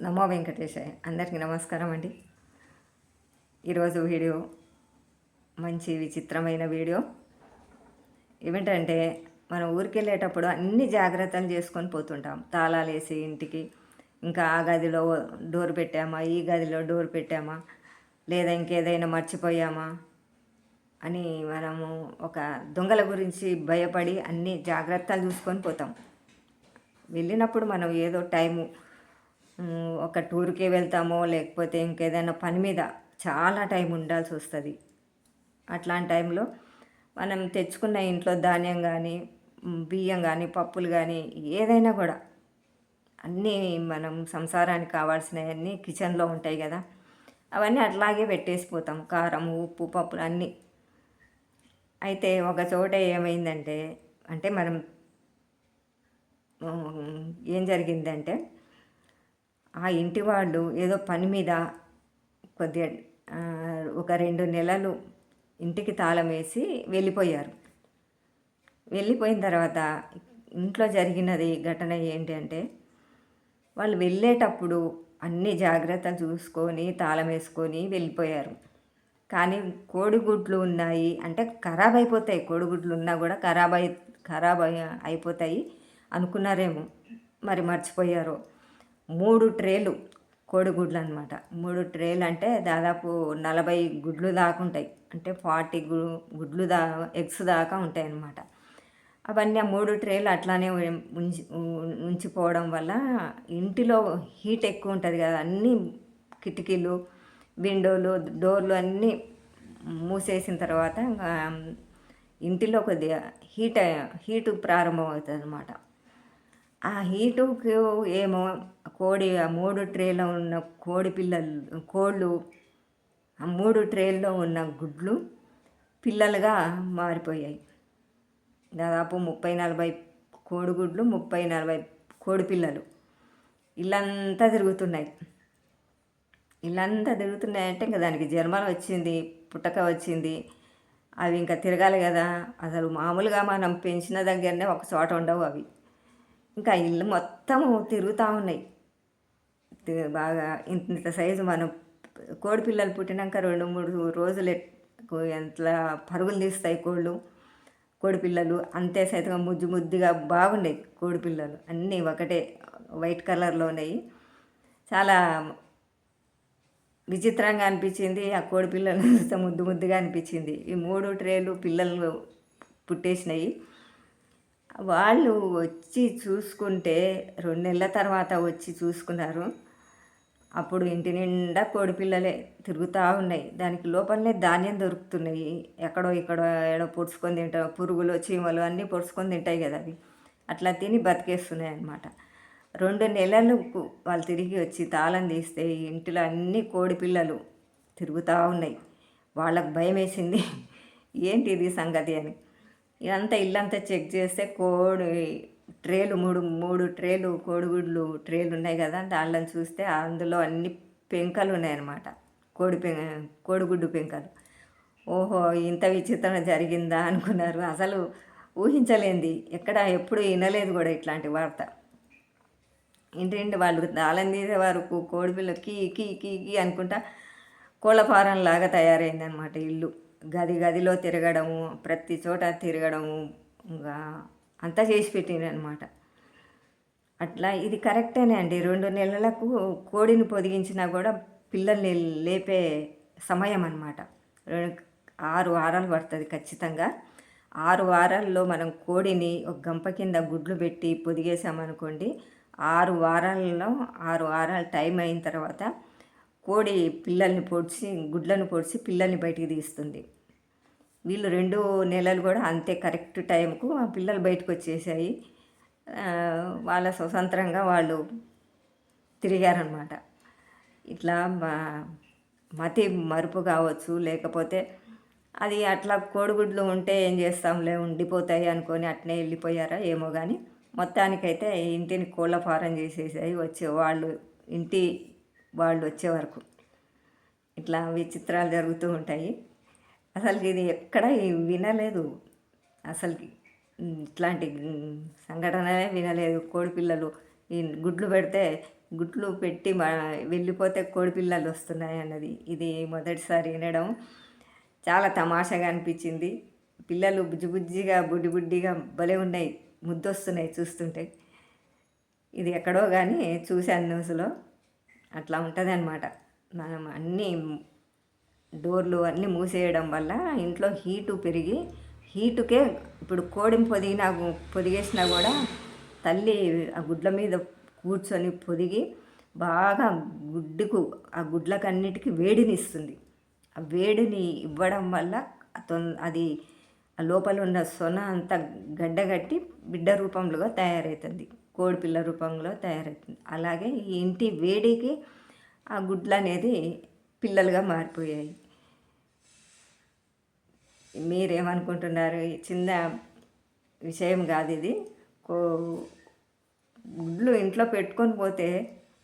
నమో వెంకటేశాయ అందరికీ నమస్కారం అండి. ఈరోజు వీడియో మంచి విచిత్రమైన వీడియో. ఏమిటంటే మనం ఊరికి వెళ్ళేటప్పుడు అన్ని జాగ్రత్తలు చేసుకొని పోతుంటాం. తాళాలు వేసి ఇంటికి ఇంకా ఆ గదిలో డోర్ పెట్టామా ఈ గదిలో డోర్ పెట్టామా లేదా ఇంకేదైనా మర్చిపోయామా అని మనము ఒక దొంగల గురించి భయపడి అన్ని జాగ్రత్తలు చూసుకొని పోతాం. వెళ్ళినప్పుడు మనం ఏదో టైము ఒక టూర్కి వెళ్తామో లేకపోతే ఇంకేదైనా పని మీద చాలా టైం ఉండాల్సి వస్తుంది. అట్లాంటి టైంలో మనం తెచ్చుకున్న ఇంట్లో ధాన్యం కానీ బియ్యం కానీ పప్పులు కానీ ఏదైనా కూడా అన్నీ మనం సంసారానికి కావాల్సినవన్నీ కిచెన్లో ఉంటాయి కదా. అవన్నీ అట్లాగే పెట్టేసిపోతాం కారం ఉప్పు పప్పులు అన్నీ. అయితే ఒక చోట ఏమైందంటే అంటే మనం ఏం జరిగిందంటే ఆ ఇంటి వాళ్ళు ఏదో పని మీద కొద్దిగా ఒక రెండు నెలలు ఇంటికి తాళం వేసి వెళ్ళిపోయారు. వెళ్ళిపోయిన తర్వాత ఇంట్లో జరిగినది ఘటన ఏంటి అంటే వాళ్ళు వెళ్ళేటప్పుడు అన్ని జాగ్రత్తలు చూసుకొని తాళం వేసుకొని వెళ్ళిపోయారు. కానీ కోడిగుడ్లు ఉన్నాయి అంటే ఖరాబ్ అయిపోతాయి. కోడిగుడ్లు ఉన్నా కూడా ఖరాబ్ అయి ఖరాబ్ అయిపోతాయి అనుకున్నారేమో. మరి మర్చిపోయారు. మూడు ట్రేలు కోడిగుడ్లు అనమాట మూడు ట్రేలు అంటే దాదాపు నలభై గుడ్లు దాకా ఉంటాయి అంటే ఫార్టీ గు గుడ్లు దా ఎగ్స్ దాకా ఉంటాయి అన్నమాట అవన్నీ ఆ మూడు ట్రేలు అట్లానే ఉంచి ఉంచిపోవడం వల్ల ఇంటిలో హీట్ ఎక్కువ ఉంటుంది కదా అన్నీ కిటికీలు విండోలు డోర్లు అన్నీ మూసేసిన తర్వాత ఇంటిలో కొద్దిగా హీట్ హీటు ప్రారంభం అవుతుంది అనమాట ఆ హీటుకు ఏమో కోడి ఆ మూడు ట్రేలో ఉన్న కోడి పిల్లలు కోళ్ళు ఆ మూడు ట్రేల్లో ఉన్న గుడ్లు పిల్లలుగా మారిపోయాయి. దాదాపు ముప్పై నలభై కోడిగుడ్లు ముప్పై నలభై కోడి పిల్లలు. ఇల్లంతా తిరుగుతున్నాయి. ఇల్లంతా తిరుగుతున్నాయంటే ఇంకా దానికి జన్మలు వచ్చింది పుట్టక వచ్చింది. అవి ఇంకా తిరగాలి కదా. అసలు మామూలుగా మనం పెంచిన దగ్గరనే ఒక చోట ఉండవు అవి. ఇంకా ఇల్లు మొత్తము తిరుగుతూ ఉన్నాయి. బాగా ఇంత ఇంత సైజు మనం కోడి పిల్లలు పుట్టినాక రెండు మూడు రోజులు ఎంత పరుగులు తీస్తాయి కోళ్ళు. కోడి పిల్లలు అంతే సైతంగా ముద్దు ముద్దుగా బాగున్నాయి కోడి పిల్లలు. అన్నీ ఒకటే వైట్ కలర్లో ఉన్నాయి. చాలా విచిత్రంగా అనిపించింది ఆ కోడి పిల్లలు ముద్దు ముద్దుగా అనిపించింది. ఈ మూడు ట్రేలు పిల్లలు పుట్టేసినాయి. వాళ్ళు వచ్చి చూసుకుంటే రెండు నెలల తర్వాత వచ్చి చూసుకున్నారు. అప్పుడు ఇంటి నిండా కోడిపిల్లలే తిరుగుతూ ఉన్నాయి. దానికి లోపలనే ధాన్యం దొరుకుతున్నాయి. ఎక్కడో ఎక్కడో ఏడో పొడుచుకొని తింటా పురుగులు చీమలు అన్నీ పొడుచుకొని తింటాయి కదా అవి. అట్లా తిని బతికేస్తున్నాయి అన్నమాట. రెండు నెలలకు వాళ్ళు తిరిగి వచ్చి తాళం తీస్తే ఇంటిలో అన్ని కోడిపిల్లలు తిరుగుతూ ఉన్నాయి. వాళ్ళకు భయం వేసింది ఏంటి ఇది సంగతి అని. ఇదంతా ఇల్లంతా చెక్ చేస్తే కోడి ట్రేలు మూడు మూడు ట్రేలు కోడిగుడ్లు ట్రేలు ఉన్నాయి కదా దాంట్లో చూస్తే అందులో అన్ని పెంకలు ఉన్నాయన్నమాట. కోడి పె కోడిగుడ్డు పెంకలు. ఓహో ఇంత విచిత్రం జరిగిందా అనుకున్నారు. అసలు ఊహించలేంది. ఎక్కడ ఎప్పుడు వినలేదు కూడా ఇట్లాంటి వార్త. ఏంటంటే వాళ్ళు దాళం తీసే వరకు కోడిపిల్ల కీ కీ కీ కీ అనుకుంటా కోళ్ళ ఫారం లాగా తయారైందనమాట ఇల్లు. గది గదిలో తిరగడము ప్రతి చోట తిరగడము ఇంకా అంతా చేసి పెట్టిందనమాట అట్లా ఇది కరెక్టేనే అండి. రెండు నెలలకు కోడిని పొదిగించినా కూడా పిల్లల్ని లేపే సమయం అనమాట ఆరు వారాలు పడుతుంది ఖచ్చితంగా. ఆరు వారాల్లో మనం కోడిని ఒక గంప కింద గుడ్లు పెట్టి పొదిగేసామనుకోండి ఆరు వారాలలో ఆరు వారాలు టైం అయిన తర్వాత కోడి పిల్లల్ని పొడిచి గుడ్లను పొడిచి పిల్లల్ని బయటికి తీస్తుంది. వీళ్ళు రెండు నెలలు కూడా అంతే కరెక్ట్ టైంకు ఆ పిల్లలు బయటకు వచ్చేసాయి. వాళ్ళ స్వతంత్రంగా వాళ్ళు తిరిగారనమాట ఇట్లా మతి మరుపు కావచ్చు లేకపోతే అది అట్లా కోడిగుడ్లు ఉంటే ఏం చేస్తాంలే ఉండిపోతాయి అనుకొని అట్నే వెళ్ళిపోయారా ఏమో కానీ మొత్తానికైతే ఇంటిని కోళ్ళ ఫారం చేసేసాయి. వచ్చే వాళ్ళు ఇంటి వాళ్ళు వచ్చే వరకు. ఇట్లా విచిత్రాలు జరుగుతూ ఉంటాయి. అసలు ఇది ఎక్కడ వినలేదు. అసలు ఇట్లాంటి సంఘటనలే వినలేదు. కోడిపిల్లలు ఈ గుడ్లు పెడితే గుడ్లు పెట్టి వెళ్ళిపోతే కోడిపిల్లలు వస్తున్నాయి అన్నది. ఇది మొదటిసారి వినడం. చాలా తమాషాగా అనిపించింది. పిల్లలు బుజ్జి బుజ్జిగా బుడ్డి బుడ్డిగా భలే ఉన్నాయి. ముద్దొస్తున్నాయి చూస్తుంటే. ఇది ఎక్కడో కానీ చూశాను న్యూస్లో. అట్లా ఉంటుంది అనమాట మనం అన్నీ డోర్లు అన్నీ మూసేయడం వల్ల ఇంట్లో హీటు పెరిగి హీటుకే ఇప్పుడు కోడిని పొదిగినా పొదిగేసినా కూడా తల్లి ఆ గుడ్ల మీద కూర్చొని పొదిగి బాగా గుడ్డుకు ఆ గుడ్లకన్నిటికీ వేడిని ఇస్తుంది ఆ వేడిని ఇవ్వడం వల్ల తొం- అది ఆ లోపల ఉన్న సొన అంతా గడ్డగట్టి బిడ్డ రూపంలో తయారవుతుంది కోడిపిల్ల రూపంలో తయారవుతుంది. అలాగే ఈ ఇంటి వేడికి ఆ గుడ్లు అనేది పిల్లలుగా మారిపోయాయి. మీరేమనుకుంటున్నారు? చిన్న విషయం కాదు ఇది. కో గుడ్లు ఇంట్లో పెట్టుకొని పోతే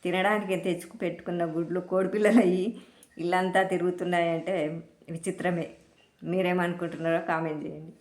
తినడానికి తెచ్చుకు పెట్టుకున్న గుడ్లు కోడిపిల్లలు అయ్యి ఇల్లంతా తిరుగుతున్నాయంటే విచిత్రమే. మీరేమనుకుంటున్నారో కామెంట్ చేయండి.